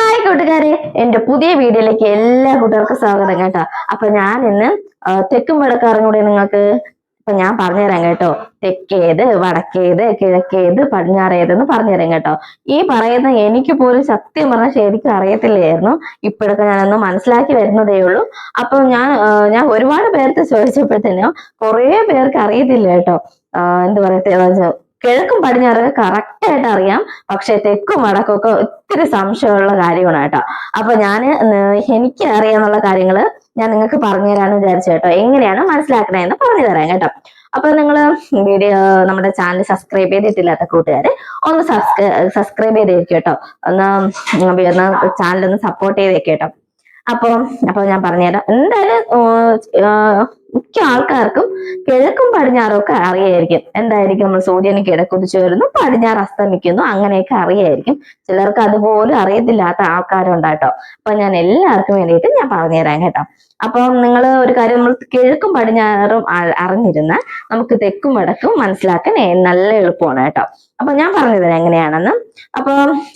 Hi കൂട്ടുകാരെ. എന്റെ പുതിയ വീഡിയോയിലേക്ക് എല്ലാ കൂട്ടുകാർക്കും സ്വാഗതം കേട്ടോ. അപ്പൊ ഞാൻ ഇന്ന് തെക്കും വടക്കാറും കൂടി നിങ്ങൾക്ക് ഇപ്പൊ ഞാൻ പറഞ്ഞുതരാം കേട്ടോ. തെക്കേത് വടക്കേത് കിഴക്കേത് പടിഞ്ഞാറേതെന്ന് പറഞ്ഞുതരാം കേട്ടോ. ഈ പറയുന്ന എനിക്ക് പോലും സത്യം പറഞ്ഞാൽ ശരിക്കും അറിയത്തില്ലായിരുന്നു. ഇപ്പോഴൊക്കെ ഞാനൊന്ന് മനസ്സിലാക്കി വരുന്നതേ ഉള്ളൂ. അപ്പൊ ഞാൻ ഞാൻ ഒരുപാട് പേർക്ക് ചോദിച്ചപ്പോഴത്തേനും കുറേ പേർക്ക് അറിയത്തില്ല കേട്ടോ. എന്താ പറയത്തെ കിഴക്കും പടിഞ്ഞാറൊക്കെ കറക്റ്റ് ആയിട്ട് അറിയാം. പക്ഷെ തെക്കും വടക്കും ഒക്കെ ഒത്തിരി സംശയമുള്ള കാര്യമാണ് കേട്ടോ. അപ്പൊ ഞാൻ എനിക്ക് അറിയാന്നുള്ള കാര്യങ്ങൾ ഞാൻ നിങ്ങൾക്ക് പറഞ്ഞു തരാമെന്ന് വിചാരിച്ചു കേട്ടോ. എങ്ങനെയാണ് മനസ്സിലാക്കണേന്ന് പറഞ്ഞു തരാം കേട്ടോ. അപ്പൊ നിങ്ങൾ വീഡിയോ നമ്മുടെ ചാനൽ സബ്സ്ക്രൈബ് ചെയ്തിട്ടില്ലാത്ത കൂട്ടുകാര് ഒന്ന് സബ്സ്ക്രൈബ് ചെയ്തേക്കും കേട്ടോ. ഒന്ന് ഒന്ന് ചാനൽ ഒന്ന് സപ്പോർട്ട് ചെയ്തേക്കും കേട്ടോ. അപ്പൊ അപ്പൊ ഞാൻ പറഞ്ഞുതരാം. എന്തായാലും മിക്ക ആൾക്കാർക്കും കിഴക്കും പടിഞ്ഞാറും ഒക്കെ അറിയായിരിക്കും. എന്തായിരിക്കും നമ്മൾ സൂര്യന് കിഴക്കുതിച്ചു വരുന്നു പടിഞ്ഞാറ് അസ്തമിക്കുന്നു അങ്ങനെയൊക്കെ അറിയായിരിക്കും. ചിലർക്ക് അതുപോലും അറിയത്തില്ലാത്ത ആൾക്കാരുണ്ടാട്ടോ. അപ്പൊ ഞാൻ എല്ലാവർക്കും വേണ്ടിയിട്ട് ഞാൻ പറഞ്ഞുതരാം കേട്ടോ. അപ്പം നിങ്ങൾ ഒരു കാര്യം നമ്മൾ കിഴക്കും പടിഞ്ഞാറും അറിഞ്ഞിരുന്ന നമുക്ക് തെക്കും വടക്കും മനസ്സിലാക്കാൻ നല്ല എളുപ്പമാണ് കേട്ടോ. അപ്പൊ ഞാൻ പറഞ്ഞുതരാം എങ്ങനെയാണെന്ന്. അപ്പൊ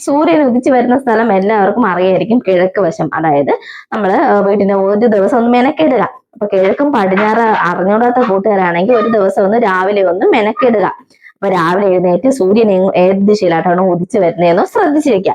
സൂര്യൻ ഉദിച്ചു വരുന്ന സ്ഥലം എല്ലാവർക്കും അറിയായിരിക്കും കിഴക്ക് വശം. അതായത് നമ്മൾ വീടിന്റെ ഒരു ദിവസം ഒന്ന് മെനക്കെടുക. അപ്പൊ കിഴക്കും പടിഞ്ഞാറ് അറിഞ്ഞൂടാത്ത കൂട്ടുകാരാണെങ്കിൽ ഒരു ദിവസം ഒന്ന് രാവിലെ ഒന്ന് മെനക്കെടുക. അപ്പൊ രാവിലെ എഴുന്നേറ്റ് സൂര്യൻ ഏത് ദിശയിലായിട്ടാണ് ഉദിച്ചു വരുന്നതെന്നോ ശ്രദ്ധിച്ചിരിക്കുക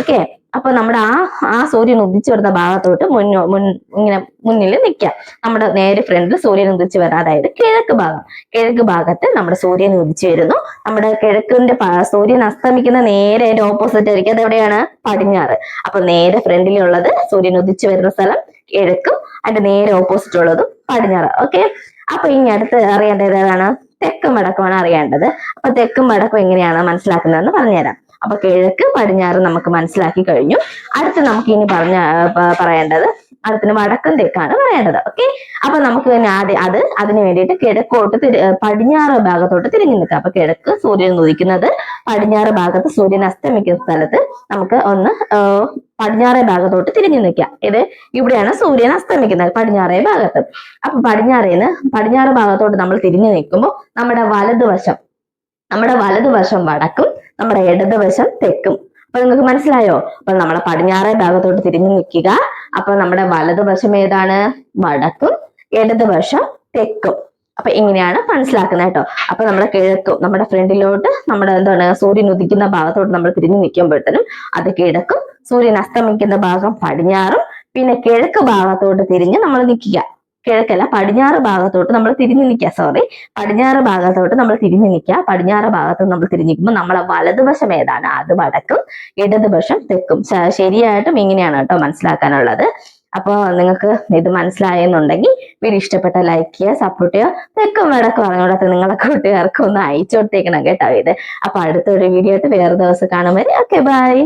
ഓക്കെ? അപ്പൊ നമ്മുടെ ആ ആ സൂര്യൻ ഉദിച്ചു വരുന്ന ഭാഗത്തോട്ട് മുന്നോ മുൻ ഇങ്ങനെ മുന്നിൽ നിൽക്കാം. നമ്മുടെ നേരെ ഫ്രണ്ടിൽ സൂര്യൻ ഉദിച്ചു വരുന്ന അതായത് കിഴക്ക് ഭാഗം. കിഴക്ക് ഭാഗത്ത് നമ്മുടെ സൂര്യൻ ഉദിച്ചു വരുന്നു. നമ്മുടെ കിഴക്കിന്റെ സൂര്യൻ അസ്തമിക്കുന്ന നേരെ അതിന്റെ ഓപ്പോസിറ്റ് ആയിരിക്കും. അത് എവിടെയാണ് പടിഞ്ഞാറ്. അപ്പൊ നേരെ ഫ്രണ്ടിലുള്ളത് സൂര്യൻ ഉദിച്ചു വരുന്ന സ്ഥലം കിഴക്കും അതിന്റെ നേരെ ഓപ്പോസിറ്റ് ഉള്ളതും പടിഞ്ഞാറ്. ഓക്കെ അപ്പൊ ഇനി അടുത്ത് അറിയേണ്ടത് ഏതാണ്? തെക്കും വടക്കുമാണ് അറിയേണ്ടത്. അപ്പൊ തെക്കും വടക്കും എങ്ങനെയാണ് മനസ്സിലാക്കുന്നതെന്ന് പറഞ്ഞുതരാം. അപ്പൊ കിഴക്ക് പടിഞ്ഞാറ് നമുക്ക് മനസ്സിലാക്കി കഴിഞ്ഞു. അടുത്ത് നമുക്ക് ഇനി പറഞ്ഞ പറയേണ്ടത് അടുത്തിന് വടക്കും തെക്കാണ് പറയേണ്ടത്. ഓക്കെ? അപ്പൊ നമുക്ക് ഇനി ആദ്യം അത് അതിനു വേണ്ടിയിട്ട് കിഴക്കോട്ട് തിരി പടിഞ്ഞാറ് ഭാഗത്തോട്ട് തിരിഞ്ഞു നിൽക്കാം. അപ്പൊ കിഴക്ക് സൂര്യൻ ഉദിക്കുന്നത് പടിഞ്ഞാറ് ഭാഗത്ത് സൂര്യൻ അസ്തമിക്കുന്ന സ്ഥലത്ത് നമുക്ക് ഒന്ന് പടിഞ്ഞാറേ ഭാഗത്തോട്ട് തിരിഞ്ഞു നിൽക്കാം. ഇത് ഇവിടെയാണ് സൂര്യൻ അസ്തമിക്കുന്നത് പടിഞ്ഞാറേ ഭാഗത്ത്. അപ്പൊ പടിഞ്ഞാറേന്ന് പടിഞ്ഞാറ് ഭാഗത്തോട്ട് നമ്മൾ തിരിഞ്ഞു നിൽക്കുമ്പോൾ നമ്മുടെ വലതുവശം നമ്മുടെ വലതുവശം വടക്കും നമ്മുടെ ഇടതുവശം തെക്കും. അപ്പൊ നിങ്ങൾക്ക് മനസ്സിലായോ? അപ്പൊ നമ്മളെ പടിഞ്ഞാറേ ഭാഗത്തോട്ട് തിരിഞ്ഞു നിൽക്കുക. അപ്പൊ നമ്മുടെ വലതുവശം ഏതാണ്? വടക്കും ഇടതുവശം തെക്കും. അപ്പൊ ഇങ്ങനെയാണ് മനസ്സിലാക്കുന്നത് കേട്ടോ. അപ്പൊ നമ്മുടെ കിഴക്കും നമ്മുടെ ഫ്രണ്ടിലോട്ട് നമ്മുടെ എന്താണ് സൂര്യൻ ഉദിക്കുന്ന ഭാഗത്തോട്ട് നമ്മൾ തിരിഞ്ഞു നിൽക്കുമ്പോഴത്തേനും അത് കിഴക്കും സൂര്യൻ അസ്തമിക്കുന്ന ഭാഗം പടിഞ്ഞാറും പിന്നെ കിഴക്ക് ഭാഗത്തോട്ട് തിരിഞ്ഞ് നമ്മൾ നിൽക്കുക. കിഴക്കല്ല പടിഞ്ഞാറ് ഭാഗത്തോട്ട് നമ്മൾ തിരിഞ്ഞു നിൽക്കുക സോറി പടിഞ്ഞാറ് ഭാഗത്തോട്ട് നമ്മൾ തിരിഞ്ഞു നിൽക്കുക. പടിഞ്ഞാറ് ഭാഗത്ത് നമ്മൾ തിരിഞ്ഞു നിൽക്കുമ്പോൾ നമ്മളെ വലതുവശം ഏതാണ്? അത് വടക്കും ഇടതുവശം തെക്കും. ശരിയായിട്ടും ഇങ്ങനെയാണ് കേട്ടോ മനസ്സിലാക്കാനുള്ളത്. അപ്പോൾ നിങ്ങൾക്ക് ഇത് മനസ്സിലായെന്നുണ്ടെങ്കിൽ വീഡിയോ ഇഷ്ടപ്പെട്ട ലൈക്ക് ചെയ്യുക സപ്പോർട്ട് ചെയ്യുക. തെക്കും വടക്കും അറിഞ്ഞോടത്ത് നിങ്ങളെ കൂട്ടുകാർക്കൊന്ന് അയച്ചു കൊടുത്തേക്കണം കേട്ടോ ഇത്. അപ്പൊ അടുത്തൊരു വീഡിയോ ആയിട്ട് വേറെ ദിവസം കാണുമ്പോൾ ഓക്കെ ബൈ